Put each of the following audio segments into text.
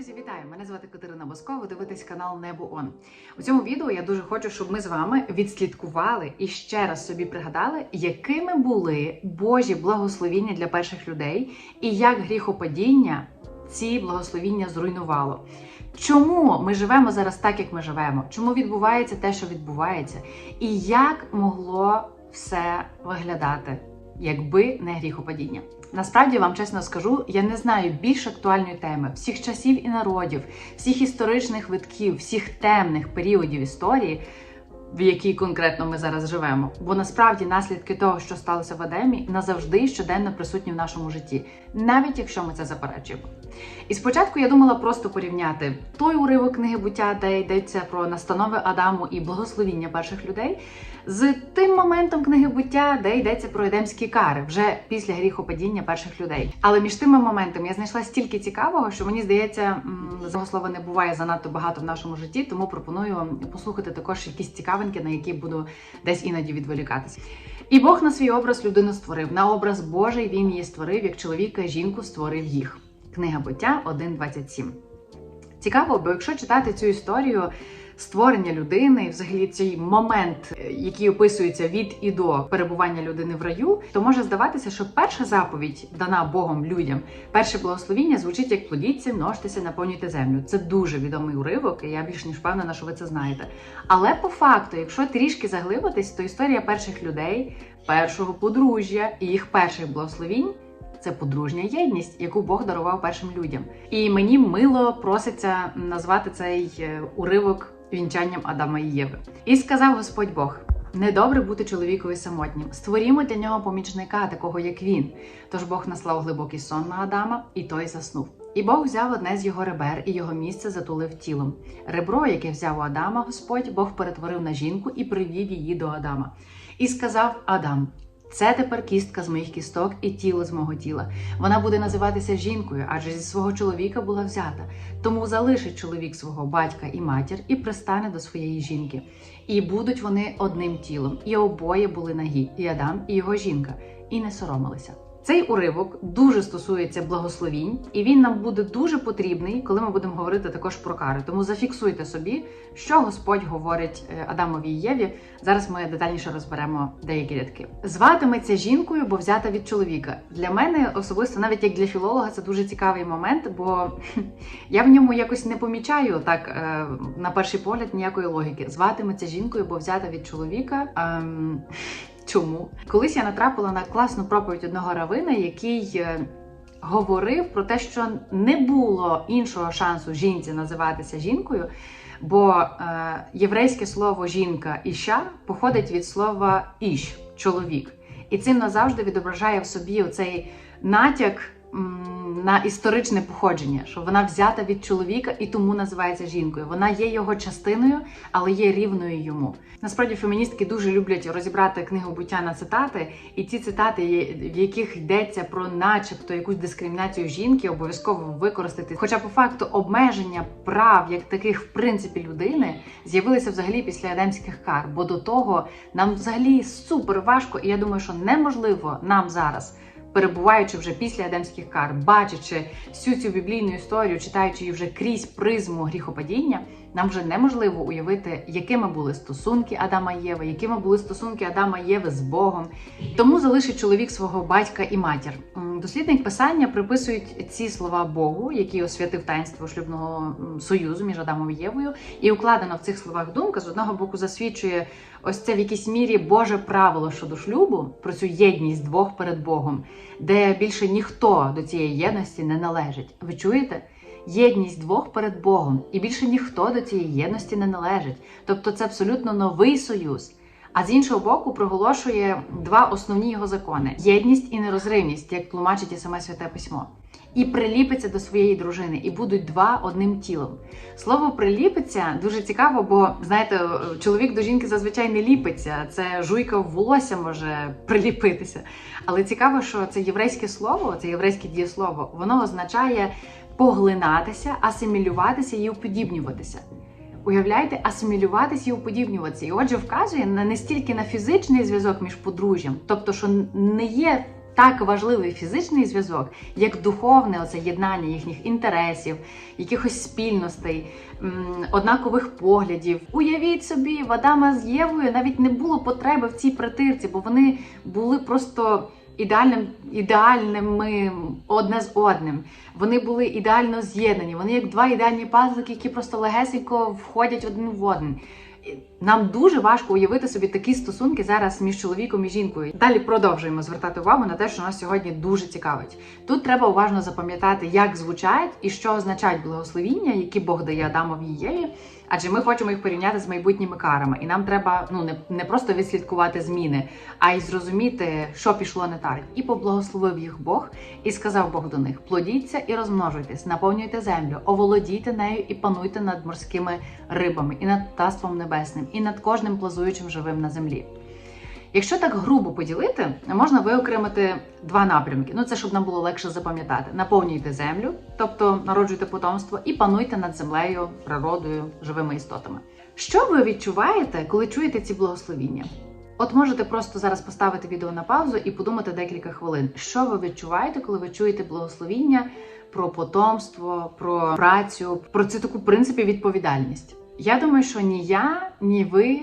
Друзі, вітаю! Мене звати Катерина Боско. Ви дивитесь канал Небо Он. У цьому відео я дуже хочу, щоб ми з вами відслідкували і ще раз собі пригадали, якими були Божі благословіння для перших людей, і як гріхопадіння ці благословіння зруйнувало. Чому ми живемо зараз так, як ми живемо? Чому відбувається те, що відбувається? І як могло все виглядати, якби не гріхопадіння? Насправді вам чесно скажу, я не знаю більш актуальної теми всіх часів і народів, всіх історичних витків, всіх темних періодів історії, в якій конкретно ми зараз живемо. Бо насправді наслідки того, що сталося в Едемі, назавжди щоденно присутні в нашому житті, навіть якщо ми це заперечуємо. І спочатку я думала просто порівняти той уривок книги буття, де йдеться про настанови Адаму і благословіння перших людей, з тим моментом книги буття, де йдеться про едемські кари вже після гріхопадіння перших людей. Але між тими моментами я знайшла стільки цікавого, що мені здається, цього слова не буває занадто багато в нашому житті, тому пропоную послухати також якісь цікавинки, на які буду десь іноді відволікатися. І Бог на свій образ людину створив. На образ Божий він її створив, як чоловіка жінку створив їх. Книга буття 1.27. Цікаво, бо якщо читати цю історію створення людини, взагалі цей момент, е, який описується від і до перебування людини в раю, то може здаватися, що перша заповідь дана Богом людям, перше благословіння звучить як плодіться, множтеся, наповнюйте землю. Це дуже відомий уривок, і я більш ніж впевнена, що ви це знаєте. Але по факту, якщо трішки заглибитись, то історія перших людей, першого подружжя і їх перших благословінь. Це подружня єдність, яку Бог дарував першим людям. І мені мило проситься назвати цей е, уривок вінчанням Адама і Єви. І сказав Господь Бог: недобре бути чоловікові самотнім. Створімо для нього помічника, такого як він. Тож Бог наслав глибокий сон на Адама, і той заснув. І Бог взяв одне з його ребер і його місце затулив тілом. Ребро, яке взяв у Адама, Господь Бог перетворив на жінку і привів її до Адама. І сказав Адам: це тепер кістка з моїх кісток і тіло з мого тіла. Вона буде називатися жінкою, адже зі свого чоловіка була взята. Тому залишить чоловік свого батька і матір і пристане до своєї жінки. І будуть вони одним тілом. І обоє були нагі, і Адам, і його жінка, і не соромилися. Цей уривок дуже стосується благословінь, і він нам буде дуже потрібний, коли ми будемо говорити також про кари. Тому зафіксуйте собі, що Господь говорить е, Адамові і Єві. Зараз ми детальніше розберемо деякі рядки. Зватиметься жінкою, бо взята від чоловіка. Для мене особисто, навіть як для філолога, це дуже цікавий момент, бо я в ньому якось не помічаю так е, на перший погляд ніякої логіки. Зватиметься жінкою, бо взята від чоловіка. Ем... Чому? Колись я натрапила на класну проповідь одного равина, який е, говорив про те, що не було іншого шансу жінці називатися жінкою, бо е, єврейське слово жінка іща походить від слова іш чоловік. І цим назавжди відображає в собі оцей натяк на історичне походження, що вона взята від чоловіка і тому називається жінкою. Вона є його частиною, але є рівною йому. Насправді феміністки дуже люблять розібрати книгу буття на цитати, і ті цитати, в яких йдеться про начебто якусь дискримінацію жінки, обов'язково використати. Хоча по факту обмеження прав як таких в принципі людини з'явилися взагалі після едемських кар. Бо до того нам взагалі супер важко, і я думаю, що неможливо нам зараз. Перебуваючи вже після едемських кар, бачачи всю цю біблійну історію, читаючи її вже крізь призму гріхопадіння, нам вже неможливо уявити, якими були стосунки Адама і Єви, якими були стосунки Адама і Єви з Богом. Тому залишить чоловік свого батька і матір. Дослідник писання приписують ці слова Богу, який освятив таїнство шлюбного союзу між Адамом і Євою, і укладена в цих словах думка з одного боку засвідчує ось це в якійсь мірі Боже правило щодо шлюбу про цю єдність двох перед Богом, де більше ніхто до цієї єдності не належить. Ви чуєте? Єдність двох перед Богом, і більше ніхто до цієї єдності не належить. Тобто це абсолютно новий союз. А з іншого боку, проголошує два основні його закони: єдність і нерозривність, як тлумачить саме святе письмо. І приліпиться до своєї дружини, і будуть два одним тілом. Слово приліпиться дуже цікаво, бо знаєте, чоловік до жінки зазвичай не ліпиться. Це жуйка в волосся може приліпитися. Але цікаво, що це єврейське слово, це єврейське дієслово, воно означає поглинатися, асимілюватися і уподібнюватися. Уявляєте, асимілюватися і уподібнюватися. І отже, вказує на не стільки на фізичний зв'язок між подружжям, тобто, що не є так важливий фізичний зв'язок, як духовне оце єднання їхніх інтересів, якихось спільностей, однакових поглядів. Уявіть собі, в Адама з Євою навіть не було потреби в цій притирці, бо вони були просто ідеальним, ідеальними одне з одним. Вони були ідеально з'єднані. Вони як два ідеальні пазлики, які просто легесенько входять один в один. Нам дуже важко уявити собі такі стосунки зараз між чоловіком і жінкою. Далі продовжуємо звертати увагу на те, що нас сьогодні дуже цікавить. Тут треба уважно запам'ятати, як звучать і що означають благословіння, які Бог дає Адамові і Єві. Адже ми хочемо їх порівняти з майбутніми карами, і нам треба ну не, не просто відслідкувати зміни, а й зрозуміти, що пішло не так. І поблагословив їх Бог, і сказав Бог до них: плодіться і розмножуйтесь, наповнюйте землю, оволодійте нею і пануйте над морськими рибами, і над птаством небесним, і над кожним плазуючим живим на землі. Якщо так грубо поділити, можна виокремити два напрямки. Ну це щоб нам було легше запам'ятати: наповнюйте землю, тобто народжуйте потомство, і пануйте над землею, природою, живими істотами. Що ви відчуваєте, коли чуєте ці благословіння? От можете просто зараз поставити відео на паузу і подумати декілька хвилин, що ви відчуваєте, коли ви чуєте благословіння про потомство, про працю, про цю таку в принципі відповідальність. Я думаю, що ні я, ні ви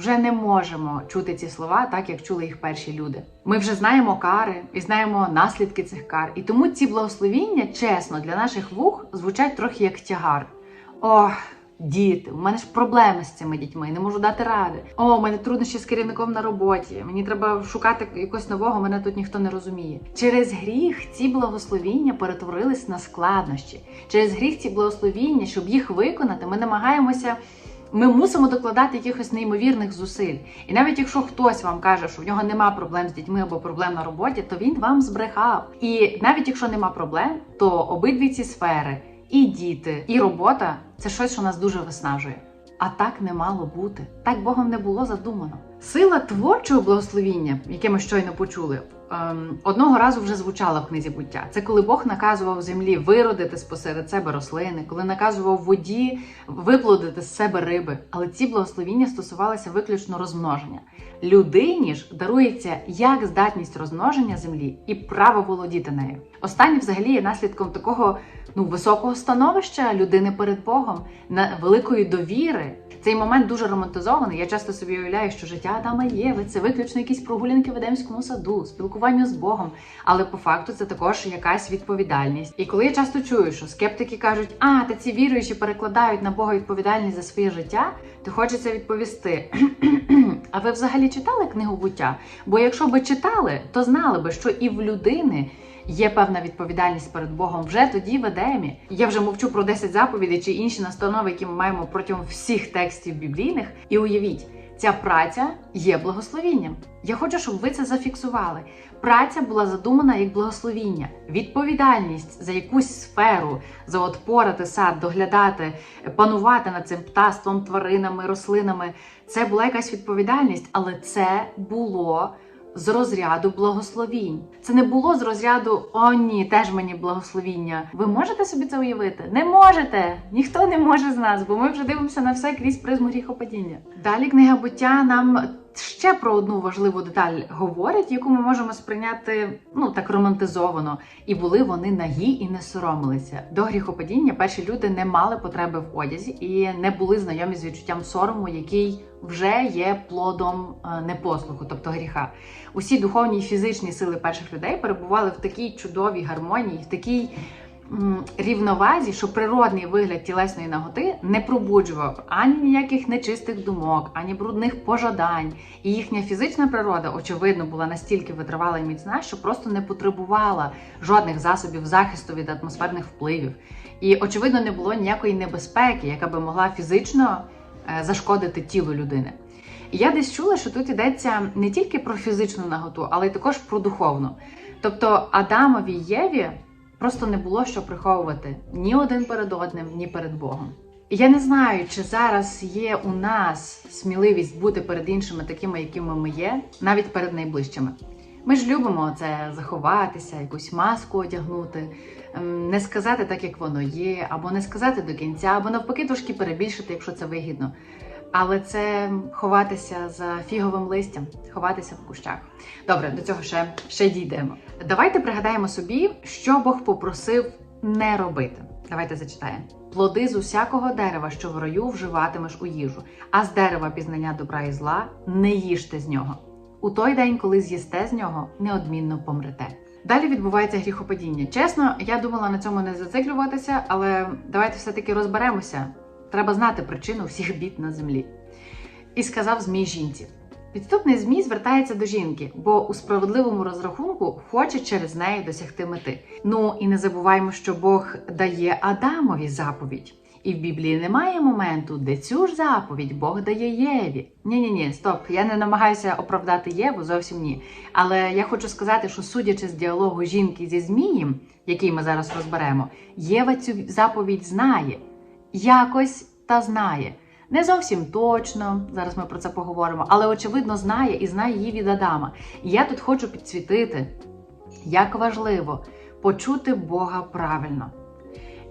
вже не можемо чути ці слова так, як чули їх перші люди. Ми вже знаємо кари і знаємо наслідки цих кар. І тому ці благословіння, чесно, для наших вух звучать трохи як тягар. Ох, діти, у мене ж проблеми з цими дітьми, не можу дати ради. О, у мене труднощі з керівником на роботі. Мені треба шукати якогось нового, мене тут ніхто не розуміє. Через гріх ці благословіння перетворились на складнощі. Через гріх ці благословіння, щоб їх виконати, ми намагаємося. Ми мусимо докладати якихось неймовірних зусиль. І навіть якщо хтось вам каже, що в нього нема проблем з дітьми або проблем на роботі, то він вам збрехав. І навіть якщо нема проблем, то обидві ці сфери, і діти, і робота це щось, що нас дуже виснажує. А так не мало бути. Так Богом не було задумано. Сила творчого благословіння, яке ми щойно почули, ем, одного разу вже звучала в книзі буття. Це коли Бог наказував землі виродити спосеред себе рослини, коли наказував воді виплодити з себе риби. Але ці благословіння стосувалися виключно розмноження. Людині ж дарується як здатність розмноження землі і право володіти нею. Останнє взагалі є наслідком такого ну високого становища людини перед Богом, на великої довіри. Цей момент дуже романтизований. Я часто собі уявляю, що життя Адама і Єви – це виключно якісь прогулянки в Едемському саду, спілкування з Богом. Але по факту це також якась відповідальність. І коли я часто чую, що скептики кажуть, а та ці віруючі перекладають на Бога відповідальність за своє життя, то хочеться відповісти: а ви взагалі читали книгу буття? Бо якщо би читали, то знали би, що і в людини. Є певна відповідальність перед Богом вже тоді в Едемі. Я вже мовчу про 10 заповідей чи інші настанови, які ми маємо протягом всіх текстів біблійних. І уявіть, ця праця є благословінням. Я хочу, щоб ви це зафіксували. Праця була задумана як благословіння, відповідальність за якусь сферу, за от порати сад, доглядати, панувати над цим птаством, тваринами, рослинами. Це була якась відповідальність, але це було з розряду благословінь. Це не було з розряду о ні, теж мені благословіння. Ви можете собі це уявити? Не можете! Ніхто не може з нас, бо ми вже дивимося на все крізь призму гріхопадіння. Далі книга буття нам ще про одну важливу деталь говорить, яку ми можемо сприйняти ну так романтизовано. І були вони нагі і не соромилися. До гріхопадіння перші люди не мали потреби в одязі і не були знайомі з відчуттям сорому, який вже є плодом е, непослуху, тобто гріха. Усі духовні і фізичні сили перших людей перебували в такій чудовій гармонії, в такій рівновазі, що природний вигляд тілесної наготи не пробуджував ані ніяких нечистих думок, ані брудних пожадань. І їхня фізична природа, очевидно, була настільки витривала і міцна, що просто не потребувала жодних засобів захисту від атмосферних впливів. І, очевидно, не було ніякої небезпеки, яка би могла фізично е, зашкодити тілу людини. І я десь чула, що тут йдеться не тільки про фізичну наготу, але й також про духовну. Тобто Адамові Єві просто не було що приховувати ні один перед одним, ні перед Богом. Я не знаю, чи зараз є у нас сміливість бути перед іншими такими, якими ми є, навіть перед найближчими. Ми ж любимо це заховатися, якусь маску одягнути, ем, не сказати так, як воно є, або не сказати до кінця, або навпаки трошки перебільшити, якщо це вигідно. Але це ховатися за фіговим листям, ховатися в кущах. Добре, до цього ще, ще дійдемо. Давайте пригадаємо собі, що Бог попросив не робити. Давайте зачитаємо. Плоди з усякого дерева, що в раю вживатимеш у їжу, а з дерева пізнання добра і зла не їжте з нього. У той день, коли з'їсте з нього, неодмінно помрете. Далі відбувається гріхопадіння. Чесно, я думала на цьому не зациклюватися, але давайте все-таки розберемося. Треба знати причину всіх бід на землі. І сказав Змій жінці: Підступний Змій звертається до жінки, бо у справедливому розрахунку хоче через неї досягти мети. Ну і не забуваймо, що Бог дає Адамові заповідь. І в Біблії немає моменту, де цю ж заповідь Бог дає Єві. Ні, ні, ні, стоп. Я не намагаюся оправдати Єву, зовсім ні. Але я хочу сказати, що судячи з діалогу жінки зі Змієм, який ми зараз розберемо, Єва цю заповідь знає, якось та знає. Не зовсім точно, зараз ми про це поговоримо, але очевидно знає і знає її від Адама. Я тут хочу підсвітити, як важливо почути Бога правильно.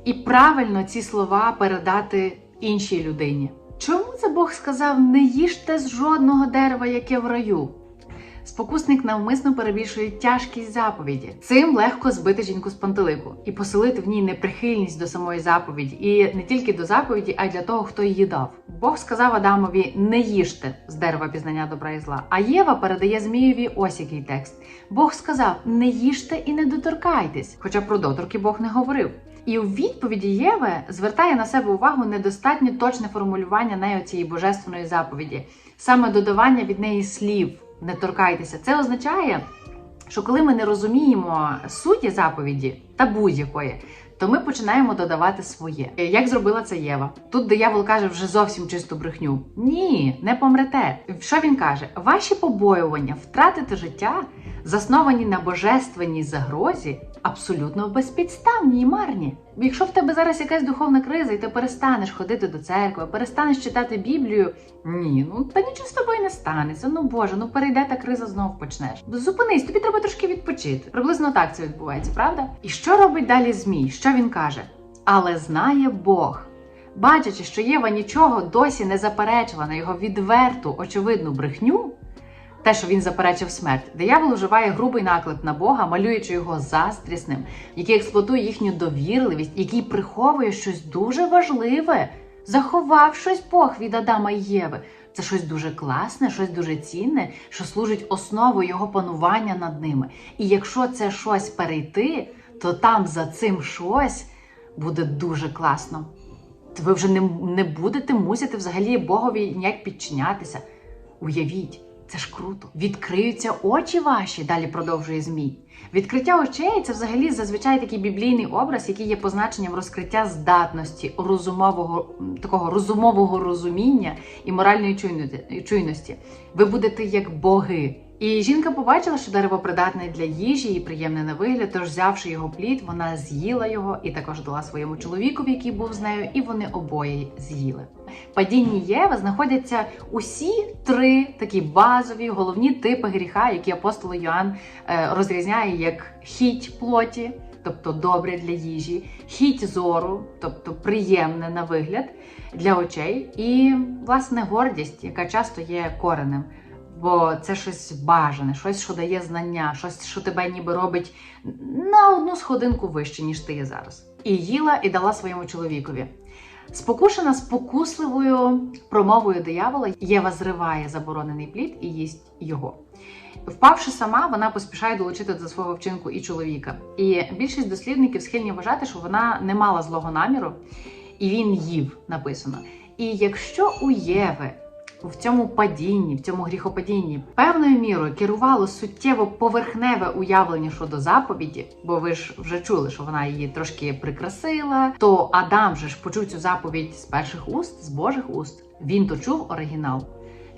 І правильно ці слова передати іншій людині. Чому це Бог сказав: не їжте з жодного дерева, яке в раю? Спокусник навмисно перебільшує тяжкість заповіді. Цим легко збити жінку з пантелику і поселити в ній неприхильність до самої заповіді, і не тільки до заповіді, а й для того, хто її дав. Бог сказав Адамові: не їжте з дерева пізнання добра і зла. А Єва передає Змієві ось який текст. Бог сказав: не їжте і не доторкайтесь, хоча про доторки Бог не говорив. І у відповіді Єви звертає на себе увагу недостатньо точне формулювання нею цієї божественної заповіді, саме додавання від неї слів не торкайтеся. Це означає, що коли ми не розуміємо суті заповіді та будь-якої, то ми починаємо додавати своє. Як зробила це Єва? Тут диявол каже вже зовсім чисту брехню. Ні, не помрете. Що він каже? Ваші побоювання втратити життя, засновані на божественній загрозі, абсолютно безпідставні і марні. Якщо в тебе зараз якась духовна криза, і ти перестанеш ходити до церкви, перестанеш читати Біблію, ні, ну та нічого з тобою не станеться. Ну боже, ну перейде та криза знов почнеш. Зупинись, тобі треба трошки відпочити. Приблизно так це відбувається, правда? І що робить далі Змій? Що він каже? Але знає Бог. Бачачи, що Єва нічого досі не заперечила на його відверту, очевидну брехню, те, що він заперечив смерть, диявол вживає грубий наклеп на Бога, малюючи його заздрісним, який експлуатує їхню довірливість, який приховує щось дуже важливе, заховав щось Бог від Адама і Єви. Це щось дуже класне, щось дуже цінне, що служить основою його панування над ними. І якщо це щось перейти, то там за цим щось буде дуже класно. Ви вже не, не будете мусити взагалі Богові ніяк підчинятися. Уявіть. Це ж круто. Відкриються очі ваші, далі продовжує Змій. Відкриття очей це взагалі зазвичай такий біблійний образ, який є позначенням розкриття здатності, розумового такого розумового розуміння і моральної чуйності. Ви будете як боги. І жінка побачила, що дерево придатне для їжі і приємне на вигляд, тож взявши його плід, вона з'їла його і також дала своєму чоловікові, який був з нею, і вони обоє з'їли. Падінні Єви знаходяться усі три такі базові головні типи гріха, які апостол Йоанн е, розрізняє як хіть плоті, тобто добре для їжі, хіть зору, тобто приємне на вигляд для очей, і власне гордість, яка часто є коренем. Бо це щось бажане, щось, що дає знання, щось, що тебе ніби робить на одну сходинку вище, ніж ти є зараз. І їла і дала своєму чоловікові. Спокушена спокусливою промовою диявола, Єва зриває заборонений плід і їсть його. Впавши сама, вона поспішає долучити до свого вчинку і чоловіка. І більшість дослідників схильні вважати, що вона не мала злого наміру, і він їв написано. І якщо у Єви в цьому падінні, в цьому гріхопадінні певною мірою керувало суттєво поверхневе уявлення щодо заповіді, бо ви ж вже чули, що вона її трошки прикрасила. То Адам же ж почув цю заповідь з перших уст, з Божих уст. Він то чув оригінал.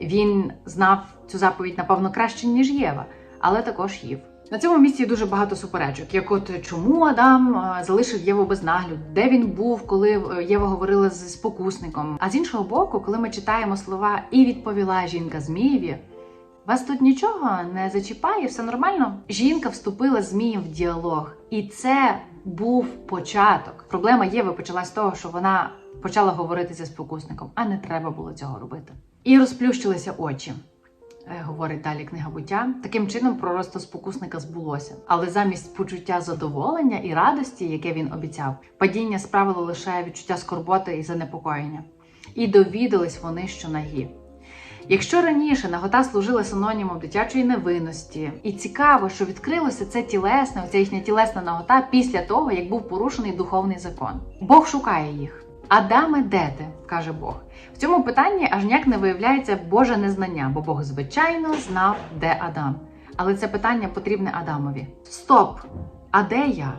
Він знав цю заповідь, напевно, краще ніж Єва, але також їв. На цьому місці дуже багато суперечок. Як от чому Адам залишив Єву без нагляду, де він був, коли Єва говорила з спокусником. А з іншого боку, коли ми читаємо слова і відповіла жінка Змієві, вас тут нічого не зачіпає, все нормально. Жінка вступила з в діалог, і це був початок. Проблема Єви почалась з того, що вона почала говорити зі спокусником, а не треба було цього робити. І розплющилися очі. Е, Говорить далі книга буття. Таким чином, пророцтво спокусника збулося. Але замість почуття задоволення і радості, яке він обіцяв, падіння справило лише відчуття скорботи і занепокоєння. І довідались вони, що нагі. Якщо раніше нагота служила синонімом дитячої невинності, і цікаво, що відкрилося це тілесне, оця їхня тілесна нагота після того, як був порушений духовний закон. Бог шукає їх. Адаме, де ти? каже Бог. В цьому питанні аж ніяк не виявляється Боже незнання, бо Бог звичайно знав, де Адам. Але це питання потрібне Адамові. Стоп! А де я?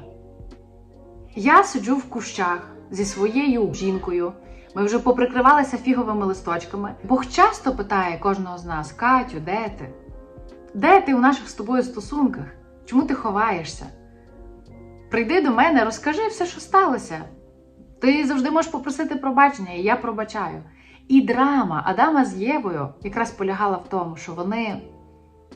Я сиджу в кущах зі своєю жінкою. Ми вже поприкривалися фіговими листочками. Бог часто питає кожного з нас: Катю, де ти? Де ти у наших з тобою стосунках? Чому ти ховаєшся? Прийди до мене, розкажи все, що сталося. Ти завжди можеш попросити пробачення, і я пробачаю. І драма Адама з Євою якраз полягала в тому, що вони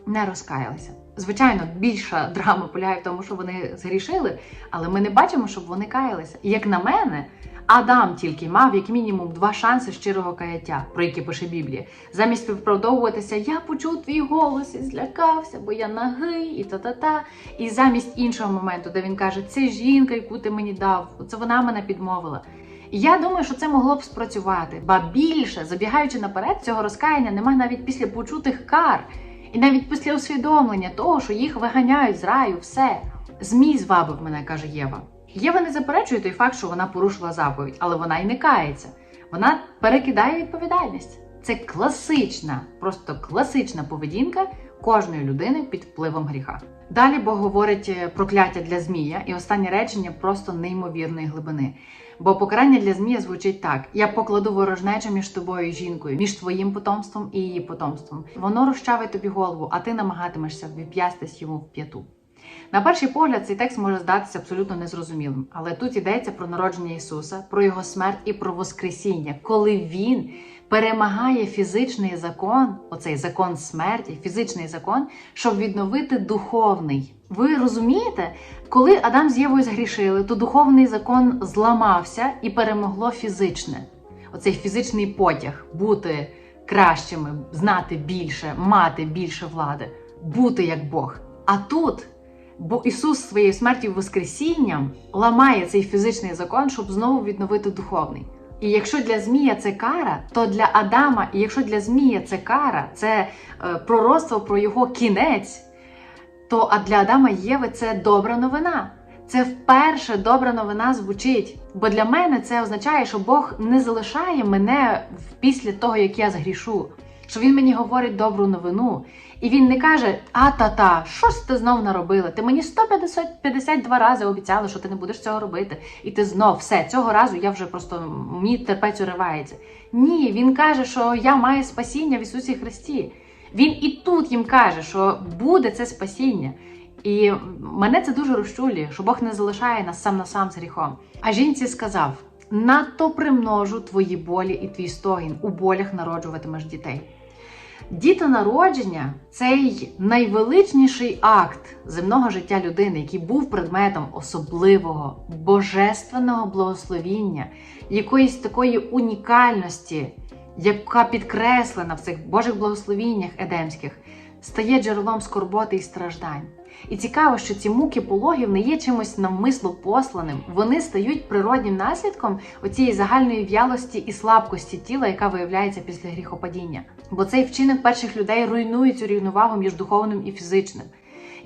не розкаялися. Звичайно, більша драма полягає в тому, що вони згрішили, але ми не бачимо, щоб вони каялися. І як на мене, Адам тільки мав як мінімум два шанси щирого каяття, про які пише Біблія. Замість виправдовуватися, я почув твій голос і злякався, бо я нагий, і та-та-та. І замість іншого моменту, де він каже, це жінка, яку ти мені дав, це вона мене підмовила. І я думаю, що це могло б спрацювати, ба більше, забігаючи наперед, цього розкаяння немає навіть після почутих кар, і навіть після усвідомлення того, що їх виганяють з раю, все. Змій звабив мене, каже Єва. Єва не заперечує той факт, що вона порушила заповідь, але вона й не кається. Вона перекидає відповідальність. Це класична, просто класична поведінка кожної людини під впливом гріха. Далі Бог говорить е, прокляття для змія, і останнє речення просто неймовірної глибини. Бо покарання для змія звучить так: я покладу ворожнечу між тобою і жінкою, між твоїм потомством і її потомством. Воно розчавить тобі голову, а ти намагатимешся вип'ястись йому в п'яту. На перший погляд, цей текст може здатися абсолютно незрозумілим, але тут йдеться про народження Ісуса, про Його смерть і про Воскресіння, коли Він перемагає фізичний закон, оцей закон смерті, фізичний закон, щоб відновити духовний. Ви розумієте, коли Адам з Євою згрішили, то духовний закон зламався і перемогло фізичне. Оцей фізичний потяг бути кращими, знати більше, мати більше влади, бути як Бог. А тут Бо Ісус своєю смертю Воскресінням ламає цей фізичний закон, щоб знову відновити духовний. І якщо для Змія це кара, то для Адама, і якщо для Змія це кара, це е, пророцтво про його кінець, то а для Адама Єви це добра новина. Це вперше добра новина звучить. Бо для мене це означає, що Бог не залишає мене після того, як я згрішу. Що він мені говорить добру новину. І він не каже: А та-та, що ти знов наробила? Ти мені 152 рази обіцяла, що ти не будеш цього робити. І ти знов все, цього разу я вже просто мій терпець уривається. Ні, він каже, що я маю спасіння в Ісусі Христі. Він і тут їм каже, що буде це спасіння. І мене це дуже розчулює, що Бог не залишає нас сам на сам з гріхом. А жінці сказав: надто примножу твої болі і твій стогін, у болях народжуватимеш дітей. Дітонародження цей найвеличніший акт земного життя людини, який був предметом особливого божественного благословіння, якоїсь такої унікальності, яка підкреслена в цих Божих благословіннях едемських, стає джерелом скорботи і страждань. І цікаво, що ці муки пологів не є чимось навмисно посланим. Вони стають природнім наслідком оцієї загальної в'ялості і слабкості тіла, яка виявляється після гріхопадіння. Бо цей вчинок перших людей руйнує цю рівновагу між духовним і фізичним.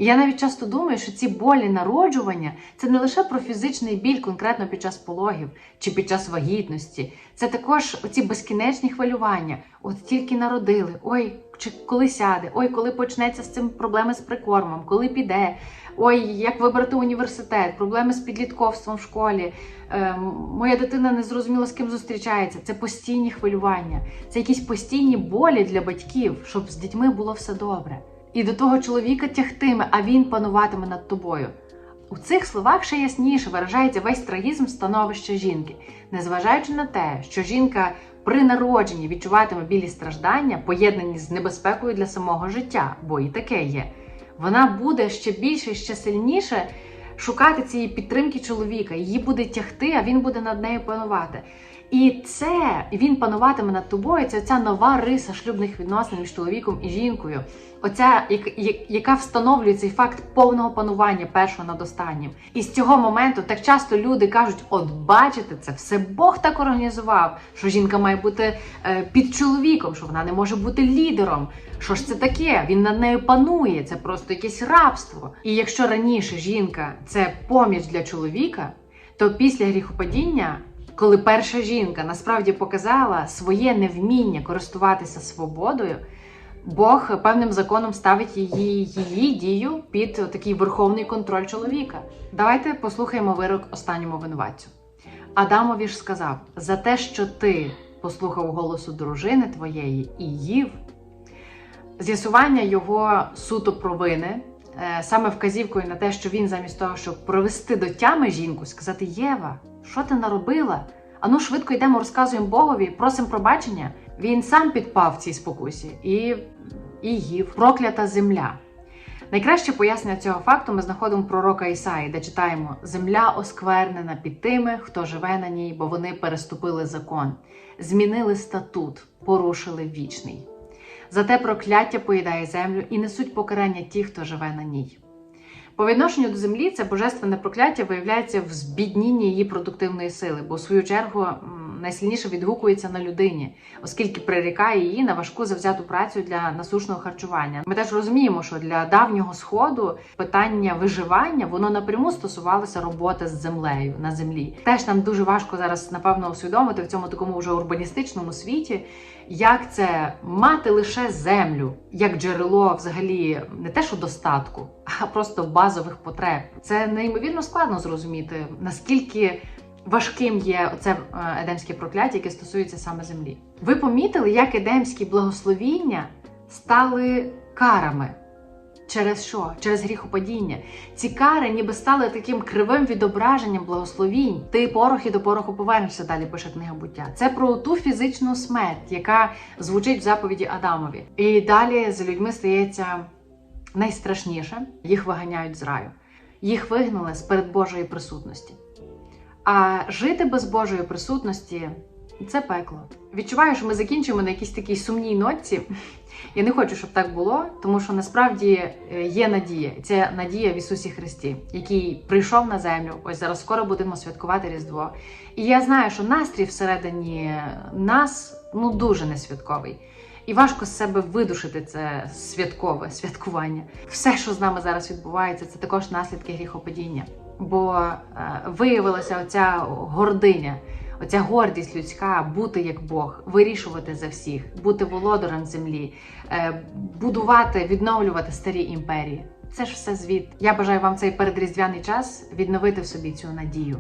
І я навіть часто думаю, що ці болі народжування це не лише про фізичний біль конкретно під час пологів чи під час вагітності. Це також оці безкінечні хвилювання. От тільки народили, ой, чи коли сяде, ой, коли почнеться з цим проблеми з прикормом, коли піде, ой, як вибрати університет, проблеми з підлітковством в школі. Е, моя дитина не зрозуміла, з ким зустрічається. Це постійні хвилювання, це якісь постійні болі для батьків, щоб з дітьми було все добре. І до того чоловіка тягтиме, а він пануватиме над тобою. У цих словах ще ясніше виражається весь трагізм становища жінки, незважаючи на те, що жінка при народженні відчуватиме білі страждання, поєднані з небезпекою для самого життя, бо і таке є. Вона буде ще більше, ще сильніше шукати цієї підтримки чоловіка. Її буде тягти, а він буде над нею панувати. І це він пануватиме над тобою. Це ця нова риса шлюбних відносин між чоловіком і жінкою. Оця, як- як- яка встановлює цей факт повного панування першого над останнім. І з цього моменту так часто люди кажуть: от бачите, це все Бог так організував, що жінка має бути е, під чоловіком, що вона не може бути лідером. Що ж це таке? Він над нею панує, це просто якесь рабство. І якщо раніше жінка це поміч для чоловіка, то після гріхопадіння, коли перша жінка насправді показала своє невміння користуватися свободою, Бог певним законом ставить її, її дію під такий верховний контроль чоловіка. Давайте послухаємо вирок останньому винуватцю. Адамові ж сказав: за те, що ти послухав голосу дружини твоєї і їв, з'ясування його суто провини, саме вказівкою на те, що він замість того, щоб провести до тями жінку, сказати: Єва, що ти наробила? Ану, швидко йдемо, розказуємо Богові, просимо пробачення. Він сам підпав цій спокусі і, і їв проклята земля. Найкраще пояснення цього факту ми знаходимо пророка Ісаї, де читаємо: Земля осквернена під тими, хто живе на ній, бо вони переступили закон, змінили статут, порушили вічний. Зате прокляття поїдає землю і несуть покарання ті, хто живе на ній. По відношенню до землі це божественне прокляття виявляється в збіднінні її продуктивної сили, бо в свою чергу найсильніше відгукується на людині, оскільки прирікає її на важку завзяту працю для насушного харчування. Ми теж розуміємо, що для давнього сходу питання виживання воно напряму стосувалося роботи з землею на землі. Теж нам дуже важко зараз напевно усвідомити в цьому такому вже урбаністичному світі, як це мати лише землю як джерело взагалі не те, що достатку, а просто базових потреб. Це неймовірно складно зрозуміти, наскільки важким є це едемське прокляття, яке стосується саме землі. Ви помітили, як едемські благословіння стали карами. Через що? Через гріхопадіння. Ці кари ніби стали таким кривим відображенням благословінь. Ти порох і до пороху повернешся далі, пише книга буття. Це про ту фізичну смерть, яка звучить в заповіді Адамові. І далі з людьми стається найстрашніше їх виганяють з раю. Їх вигнали з перед Божої присутності. А жити без Божої присутності це пекло. Відчуваю, що ми закінчимо на якійсь такій сумній нотці. Я не хочу, щоб так було, тому що насправді е, є надія. Це надія в Ісусі Христі, який прийшов на землю. Ось зараз скоро будемо святкувати Різдво. І я знаю, що настрій всередині нас ну дуже не святковий. І важко з себе видушити це святкове святкування. Все, що з нами зараз відбувається, це також наслідки гріхопадіння. Бо е, виявилася оця гординя, оця гордість людська бути як Бог, вирішувати за всіх, бути володарем землі, е, будувати, відновлювати старі імперії. Це ж все звід. Я бажаю вам цей передріздвяний час відновити в собі цю надію,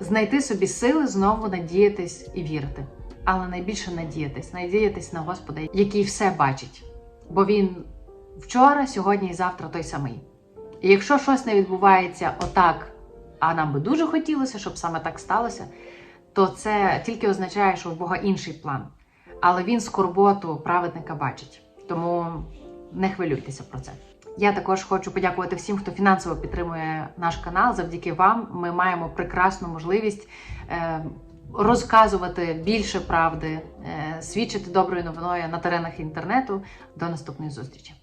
знайти собі сили знову надіятись і вірити. Але найбільше надіятись, надіятись на Господа, який все бачить. Бо він вчора, сьогодні і завтра той самий. І якщо щось не відбувається отак, а нам би дуже хотілося, щоб саме так сталося, то це тільки означає, що у Бога інший план. Але він скорботу праведника бачить. Тому не хвилюйтеся про це. Я також хочу подякувати всім, хто фінансово підтримує наш канал. Завдяки вам ми маємо прекрасну можливість е, розказувати більше правди, е, свідчити доброю новиною на теренах інтернету. До наступної зустрічі!